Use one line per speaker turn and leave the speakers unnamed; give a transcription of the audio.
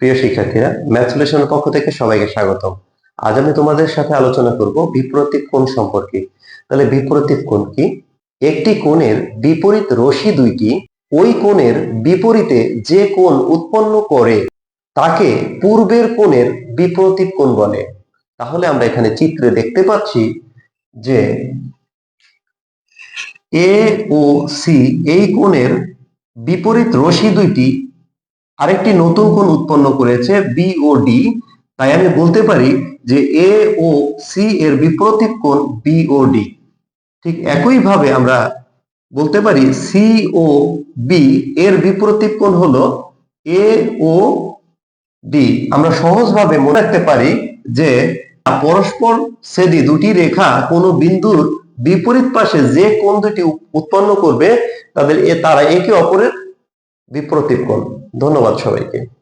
প্রিয় শিক্ষার্থীরা, ম্যাথ পক্ষ থেকে সবাইকে স্বাগতম। আজ আমি তোমাদের সাথে আলোচনা করব বিপরীত কোণ সম্পর্কে। তাহলে বিপরীত কোণ কি? একটি কোণের বিপরীত রশি দুইটি, ওই কোণের বিপরীতে যে কোণ উৎপন্ন করে, তাকে পূর্বের কোণের বিপরীত কোণ বলে। তাহলে আমরা এখানে চিত্রে দেখতে পাচ্ছি যে এ ও সি এই কোণের বিপরীত রশ্মি দুইটি আরেকটি নতুন কোণ উৎপন্ন করেছে বি ও ডি তাই আমি বলতে পারি যে এ ও সি এর বিপরীত কোণ বি ও ডি ঠিক একইভাবে আমরা বলতে পারি সি ও বি এর বিপরীত কোণ হলো এ ও ডি আমরা সহজভাবে মনে রাখতে পারি যে পরস্পর ছেদি দুটি রেখা কোনো বিন্দুর বিপরীত পাশে যে কোণ দুটি উৎপন্ন করবে, তাদের এ, তারা একে অপরের বিপরীত কোণ ধন্যবাদ সবাইকে।